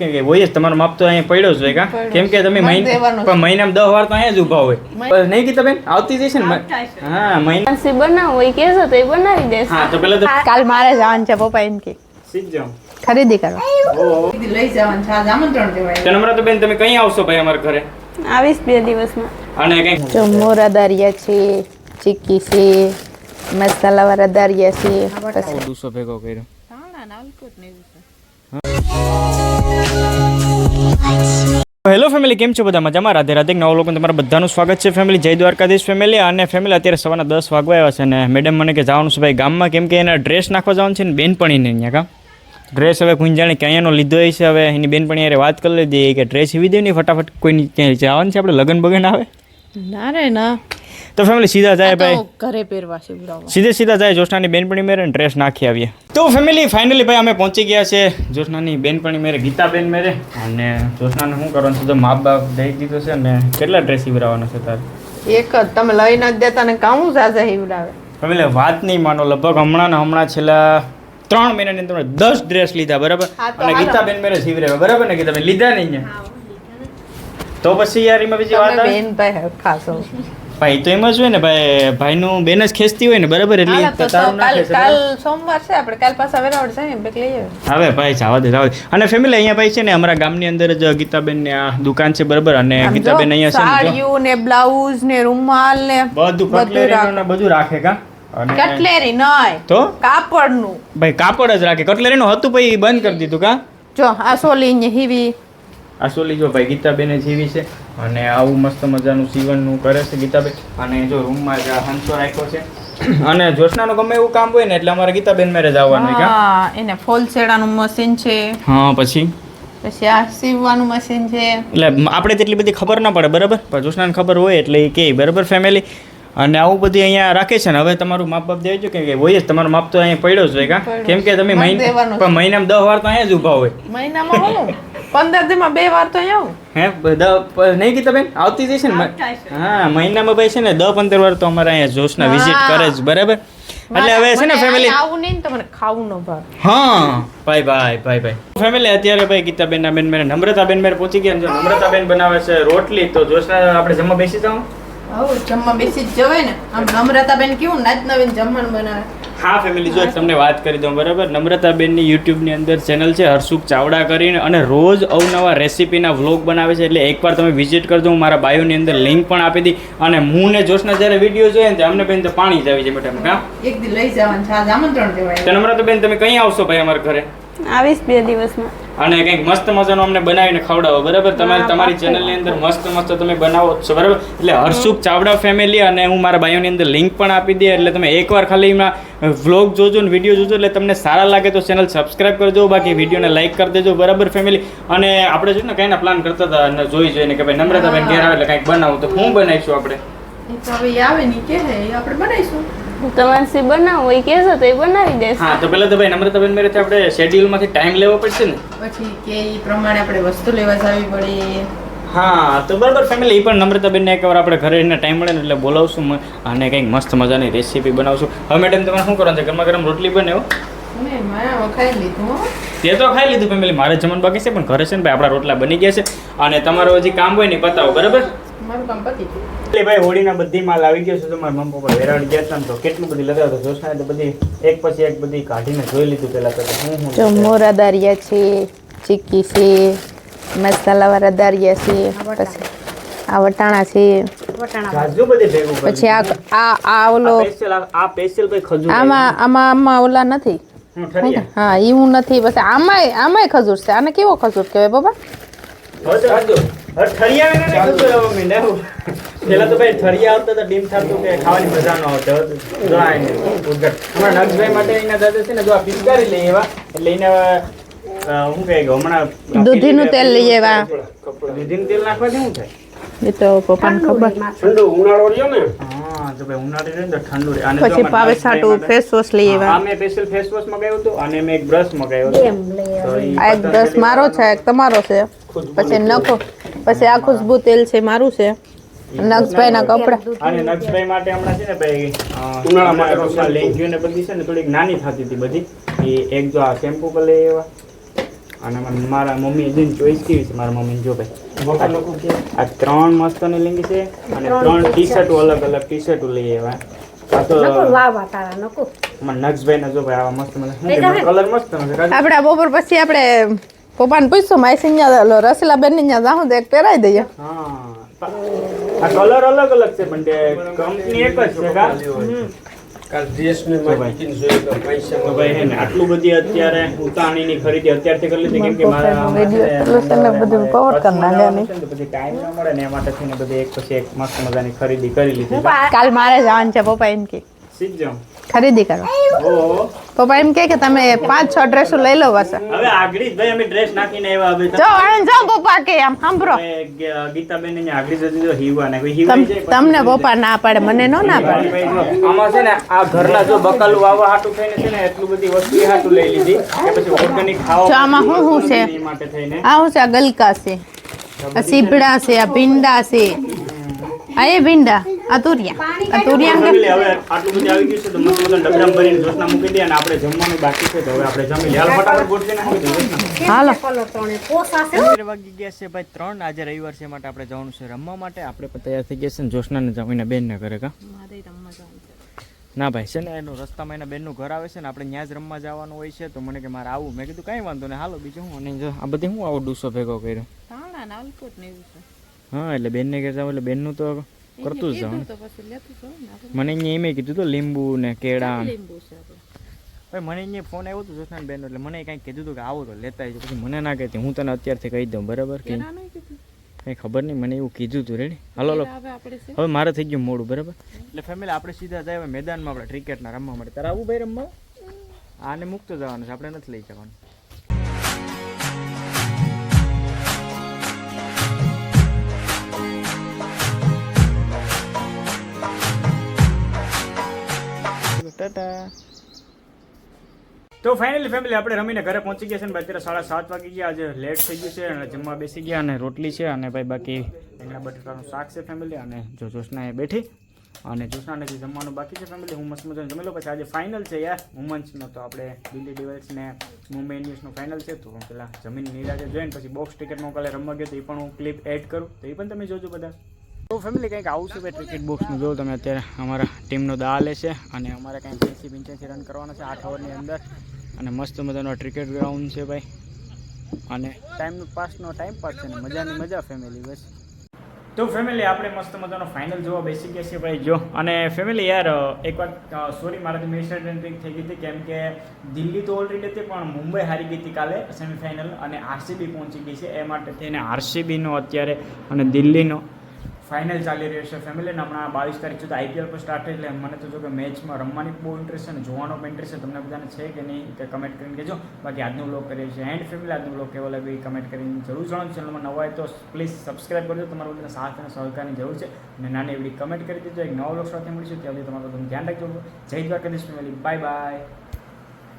કે કે હોય જ તમારો માપ તો અહીંયા પડ્યો જ હોય કા? કેમ કે તમે મહિને મહિનામાં દસ વાર તો અહીંયા જ ઊભા હોય. નહીં કીધા બેન? આવતી જશે ને હા મહિના સી બનાવો એ કહેશો તો એ બનાવી દેશે. હા તો પેલા તો કાલ મારે જવાનું છે પપ્પા એમ કે. ખરીદી કરવા લઈ જવાનું છે. આજ આમંત્રણ દેવાય તો નમ્રતા બેન તમે કઈ આવશો ભાઈ અમારા ઘરે? આવીશ બે દિવસમાં. અને કઈ જો મોરા દારિયા છે ચીકી છે મસાલાવાળા દારિયા છે પછી દુસો ભેગો કર્યો. હેલો ફેમિલી કેમ છો બધા મજામાં? રાધે રાધે નવો લોકો તમારા બધાનું સ્વાગત છે ફેમિલી જય દ્વારકાધીશ ફેમિલી અને ફેમિલી અત્યારે સવારના દસ વાગવા આવ્યા છે અને મેડમ મને કે જવાનું છે ભાઈ ગામમાં, કેમ કે એના ડ્રેસ નાખવા જવાનું છે ને બેનપણીને અહીંયા કા. ડ્રેસ હવે કોઈ જાણે કે અહીંયાનો લીધો હોય છે, હવે એની બેનપણી હારે વાત કરી લીધી કે ડ્રેસ સીવી દે ને ફટાફટ, કોઈની ક્યાંય જવાનું છે, આપણે લગ્ન બગન આવે? ના રે, ના. તો ફેમિલી સીધા જાય ભાઈ. ઘરે પહેરવા છે સીધે સીધા જાય જોશનાની બેનપણી મેરે ડ્રેસ નાખી આવીએ. તો ફેમિલી ફાઇનલી ભાઈ અમે પહોંચી ગયા છે. જોશનાની બેનપણી મેરે ગીતાબેન મેરે. અને જોશનાને શું કરવાનું છે? તો મા બાપ દઈ દીધો છે અને કેટલા ડ્રેસ સીવડાવવાનો છે તારે? એક જ તમે લઈ ન દેતા ને કામ જાજા સીવડાવે ફેમિલી વાત નહીં માનો. લગભગ હમણાં ને હમણાં છેલ્લા ત્રણ મહિનાની અંદર દસ ડ્રેસ લીધા બરાબર? અને. ગીતાબેન મેરે સીવડાવ્યા બરાબર ને ગીતાબેન? લીધા નહીં તો પછી યાર એમાં બીજી વાત આવે? ભાઈ તો એમ જ હોય ને ભાઈ ભાઈનું બેન જ ખેંચતી હોય ને બરાબર? એટલે તારું ના કાલ ખેંચે, કાલ સોમવાર છે આપણે કાલ પાછા વેરાવળ છે બેક લઈ આવે હવે ભાઈ જવા દે જવા દે. અને ફેમિલી અહીંયા ભાઈ છે ને અમારા ગામની અંદર જ ગીતાબેન ને આ દુકાન છે બરાબર? અને ગીતાબેન અહીંયા છે ને સાડીઓ ને બ્લાઉઝ ને રૂમાલ ને બધું કટલેરીનું ને બધું રાખે કા? કટલેરી નય તો? કાપડનું. ભાઈ કાપડ જ રાખે. કટલેરીનું હતું પછી બંધ કરી દીધું કા? જો આ સોલી ને હીવી આ સોલી જો ભાઈ ગીતાબેને જીવી છે અને આવું મસ્ત મજાનું સીવણનું કરે છે ગીતાબેન. અને જો રૂમમાં જ હંસો રાખ્યો છે. અને જોશનાનું ગમે એવું કામ હોય ને એટલે અમારે ગીતાબેન મેરે જ આવવાનું હા એને ફોલ શેડાનું મશીન છે. હા પછી? પછી આ સીવવાનું મશીન છે. એટલે આપણે તેટલી બધી ખબર ના પડે બરાબર? પણ જોશનાને ખબર હોય એટલે એ કે બરાબર ફેમિલી અને આવું બધું અહીંયા રાખે છે ને હવે તમારું માપ બાપ દેજો કે કે હોય જ તમારો માપ તો અહીંયા પડ્યો પડ્યો. કેમ કે તમે મહિના છે. મહિનામાં દસ વાર તો અહીંયા જ ઊભા હોય. મહિનામાં પંદર દિવસમાં બે વાર તો આવું. હે બધા નહીં કીધા બેન? આવતી જશે ને હા મહિનામાં ભાઈ છે ને દસ પંદર વાર તો અમારે અહીંયા જોશના વિઝિટ કરે જ બરાબર? એટલે હવે છે ને ફેમિલી આવું નહીં ને તો મને ખાવું ન ભાવ. હા. ભાઈ ભાઈ ભાઈ ભાઈ. ફેમિલી અત્યારે ભાઈ ગીતાબેન ના બેન મેરે નમ્રતાબેન મેરે પહોંચી ગયા ને જો નમ્રતાબેન બનાવે છે રોટલી તો જોશના આપણે જમવા બેસી જાઉં? આવું જમવા બેસી જવાય ને. આમ નમ્રતાબેન કેવું નાચ નવીન જમવાનું બનાવે. હા ફેમિલી જો તમને વાત કરી દઉં બરાબર? નમ્રતાબેનની યુટ્યુબની અંદર ચેનલ છે હર્ષુખ ચાવડા કરીને અને રોજ અવનવા રેસીપીના વ્લોગ બનાવે છે એટલે એકવાર તમે વિઝિટ કરજો હું મારા બાયોની અંદર લિંક પણ આપી દી અને હું ને જોશના જ્યારે વીડિયો જોઈએ ને અમને બેન તો પાણી જ આવી જાય મેડમ હા? એક દી લઈ જવાનું છે આમંત્રણ દેવાય. તો નમ્રતાબેન તમે કઈ આવશો ભાઈ અમારા ઘરે? આવીશ બે દિવસમાં. અને કંઈક મસ્ત મજાનું અમને બનાવીને ખવડાવો બરાબર? તમારી તમારી ચેનલની અંદર મસ્ત મસ્ત તમે બનાવો છો બરાબર? એટલે હર્ષુખ ચાવડા ફેમિલી અને હું મારા ભાઈઓની અંદર લિંક પણ આપી દે એટલે તમે એકવાર ખાલી વ્લોગ જોજો ને વીડિયો જોજો એટલે તમને સારા લાગે તો ચેનલ સબસ્ક્રાઇબ કરજો બાકી વિડીયોને લાઈક કરી દેજો બરાબર ફેમિલી અને આપણે જો ને કંઈના પ્લાન કરતા હતા અને જોઈ જોઈને કે ભાઈ નમ્રતાબેન ઘેર આવે એટલે કંઈક બનાવું તો શું બનાવીશું આપણે? આવે ને કે આપણે બનાવીશું. તમાનસી બનાવો એ કહેશો તો એ બનાવી દેશે. હા તો પહેલાં તો ભાઈ નમ્રતાબેન મેરેથી આપણે શેડ્યુલમાંથી ટાઈમ લેવો પડશે ને. પછી કે એ પ્રમાણે આપણે વસ્તુ લેવા જવી પડે હા તો બરાબર ફેમિલી એ પણ નમ્રતાબેનને એકવાર આપણે ઘરે એને ટાઈમ મળે ને એટલે બોલાવશું અને કંઈક મસ્ત મજાની રેસીપી બનાવશું. હવે મેડમ તમારે શું કરવાનું છે? ગરમા ગરમ રોટલી બને ખાઈ લીધું તે તો ખાઈ લીધું ફેમિલી મારે જમવાનું બાકી છે પણ ઘરે છે ને ભાઈ આપણા રોટલા બની ગયા છે. અને તમારો હજી કામ હોય ને પતાવો બરાબર? મારું કામ પતી ગયું. એટલે ભાઈ હોળીના બધી માલ આવી ગયો છે તમારા મમ્મી પપ્પા વેરાવળ ગયા હતા તો કેટલું બધી લગાવતો જોશના તો બધી એક પછી એક બધી કાઢીને જોઈ લીધું પેલા તો હું હું જો મોરા દારિયા છે ચીક્કી છે મસાલાવાળા દારિયા છે પછી આ વટાણા છે. જાજુ બધી ભેગું પછી આ આ આ ઓલો આ special આ- આ સ્પેશિયલ ભાઈ ખજૂર આમાં આમાં આમાં ઓલા નથી. હું ઠરિયા. હા એવું નથી પછી આમાંય આમાંય ખજૂર છે. આને કેવો ખજૂર કહેવાય બાબા? પેલા તો ભાઈ ઠરિયા આવતા હતા ડીમ થતું કે ખાવાની મજા ન આવતી. હવે તો જો આ એને ઉદ્ધટ. હમણાં નક્ષભાઈ માટે એના દાદા છે ને જો આ પિચકારી લઈ એવા એટલે એને હવે, કહે હમણાં દૂધીનું તેલ લઈ આવ્યા. દૂધીનું તેલ નાખવાથી શું થાય? એ તો પપ્પાને ખબર. ઠંડુ ઉનાળો રહ્યો ને? હા તો ભાઈ ઉનાળી રહે ને તો ઠંડુ રહે. અને જો પછી પાવે સાટું ફેસ વોશ લઈ આવ્યા. મેં સ્પેશિયલ ફેસ વોશ મંગાવ્યું હતું અને મેં એક બ્રશ મગાવ્યો હતો. આ એક બ્રશ મારો છે એક તમારો છે. પછી નખો પછી આ ખુશ્બુ તેલ છે મારું છે. નક્ષભાઈના કપડા. અને નક્ષભાઈ માટે હમણાં છે ને ભાઈ અ, ઉનાળા માટે ટૂંકમાં લેંગીઓ ને બધી છે ને થોડીક નાની થતી હતી બધી. એ એક જો આ શેમ્પુ પર લઈ આવ્યા. અને મારા- મમ્મી જેની ચોઈસ કેવી છે મારા મમ્મી જો ભાઈ. આ ત્રણ મસ્તની લેંગી છે અને ત્રણ ટી શર્ટો અલગ અલગ ટી શર્ટો લઈ આવ્યા. આપડા મસ્ત મસ્ત મસ્ત બપોર પછી આપણે પપ્પાને પૂછશું માસી ત્યાં રસીલા બેન ને ત્યાં જાઉં તો એક પહેરાઈ દઈએ હા આ કલર અલગ અલગ છે પણ કંપની એક જ છે કા આટલું બધી અત્યારે ઉતાણીની ખરીદી અત્યારથી કરી લીધી કેમ કે મારા વીડિયો ચાલુ છે ને બધું cover કરી નાખ્યા છે ને તો પછી ટાઈમ ન મળે ને એ માટે થઈને બધી એક પછી એક મસ્ત મજાની ખરીદી કરી લીધી કાલ મારે જવાનું છે પપ્પા એમ કે ખરીદી ઓહો પપ્પા એમ કે કે તમે પાંચ છ ડ્રેસો લઈ લો બસ હવે આગળી ભાઈ અમે ડ્રેસ નાખીને આવ્યા હવે જો આણંદ જો પપ્પા કે આમ સાંભળો. ગીતાબેન ને આગળી જતી તો હીવા ને હીવા તમને પપ્પા ના પાડે મને નો ના પાડે. આમાં છે ને આ ઘરના જો બકલ વાવા હાટુ થઈને છે ને એટલું બધી વસ્તુ હાટુ લઈ લીધી. કે પછી ઓર્ગેનિક ખાવા જો આમાં શું શું છે? આ શું છે? આ ગલકા છે. આ સીબડા છે આ ભીંડા છે. આ એ ભીંડા? આ તુરિયા આ તુરિયા ને Family હવે આટલું બધું આવી ગયું છે તો મસ્ત મજાનું ડબડામાં ભરીને જોશના મૂકી દે અને આપણે જમવાનું બાકી છે તો હવે આપણે જમી લઈએ. હાલો ફટાફટ ગોઠવી નાખી હાલો. કલર ત્રણે? પોસા છે? અત્યારે વાગી ગયા છે ભાઈ ત્રણ. આજે રવિવાર છે માટે આપણે જવાનું છે રમવા માટે. આપણે પણ તૈયાર થઈ ગયા છે ને જોશનાને જમીને બેનને ઘરે કા? ના ભાઈ છે ને એનું રસ્તામાં એના બેનનું ઘર આવે છે ને આપણે ત્યાં જ રમવા જવાનું હોય છે તો મને કે મારે આવું. મેં કીધું કાંઈ વાંધો નહીં. હાલો બીજું હું? અને આ બધી હું આવો ડૂસો ભેગો કર્યો? હા એટલે બેનને ઘેર જાવ એટલે બેનનું તો કરતું જ જાઉં મને અહીંયા એમ કીધું તો લીંબુ ને કેળા ભાઈ મને અહીંયા ફોન આવ્યો હતો જોશનાન બેન એટલે મને કાંઈક કીધું હતું કે આવો તો લેતા આવજો પછી મને ના કહેતી હું તને અત્યારથી કહી દઉં બરાબર કે કંઈ ખબર નહીં મને એવું કીધું હતું રેડી હાલો હાલો હવે મારે થઈ ગયું મોડું બરાબર એટલે ફેમિલી આપણે સીધા જાય મેદાનમાં આપણે ક્રિકેટના રમવા માટે તારે આવું ભાઈ રમવા આને મૂકતો જવાનું છે આપણે નથી લઈ જવાનું ટાટા. તો ફાઇનલી ફેમિલી આપણે રમીને ઘરે પહોંચી ગયા છે ને ભાઈ, અત્યારે સાડા સાત વાગી ગયા. આજે લેટ થઈ ગયું છે અને જમવા બેસી ગયા અને રોટલી છે અને ભાઈ બાકી રીંગણા બટાકાનું શાક છે ફેમિલી અને જો જોશના એ બેઠી. અને જોશનાને જે જમવાનું બાકી છે ફેમિલી હું મસ્ત મજાનું જમી લો પછી આજે ફાઇનલ છે યાર વુમન્સનો તો આપણે દિલ્હી ડિવલ્સ ને મુંબઈ ઇન્ડિયન્સનું ફાઇનલ છે. તો પેલા જમીન નિરાજે જોઈને પછી બોક્સ ટિકિટમાં કાલે રમવા ગયો તો એ પણ હું ક્લિપ એડ કરું. તો એ પણ તમે જોજો બધા. તો ફેમિલી કંઈક આવું છે ભાઈ ક્રિકેટ બોક્સનું જો તમે અત્યારે અમારા ટીમનો દા લે છે અને અમારે કંઈક એંસી પંચ્યાસી રન કરવાના છે આઠ ઓવરની અંદર. અને મસ્ત મજાનો ક્રિકેટ ગ્રાઉન્ડ છે ભાઈ. અને ટાઈમનો પાસનો ટાઈમ પાસ છે મજાની મજા ફેમિલી બસ. તો ફેમિલી આપણે મસ્ત મજાનો ફાઇનલ જોવા બેસી ગયા છીએ ભાઈ, જો. અને ફેમિલી યાર, એક વાત સોરી મારાથી મિસઅન્ડરસ્ટેન્ડિંગ થઈ ગઈ હતી, કેમ કે દિલ્હી તો ઓલરેડી હતી, પણ મુંબઈ હારી ગઈ હતી કાલે સેમિફાઇનલ અને આરસીબી પહોંચી ગઈ છે, એ માટે થઈને આરસીબીનો અત્યારે અને દિલ્હીનો ફાઇનલ ચાલી રહ્યો છે ફેમિલીને હમણાં બાવીસ તારીખ સુધી આઈપીએલ પર સ્ટાર્ટ એટલે મને તો જો કે મેચમાં રમવાની બહુ ઇન્ટરેસ્ટ છે અને જોવાનો પણ ઇન્ટરેસ્ટ છે. તમને બધાને છે કે નહીં તે કમેન્ટ કરીને કહેજો. બાકી આજનો બ્લોગ કરીએ છીએ. એન્ડ ફેમિલી આજનો બ્લોગ કેવો લાગે કમેન્ટ કરીને જરૂર જણાવો ચેનલમાં નવા હોય તો પ્લીઝ સબસ્ક્રાઈબ કરજો. તમારા બધાને સાથ અને સહકારની જરૂર છે. અને નાની એવી કમેન્ટ કરી દેજો. એક નવો બ્લોગ સાથે મળીશું. ત્યાં સુધી તમારું ધ્યાન રાખજો. જય દ્વારકાધીશ ફેમિલી બાય બાય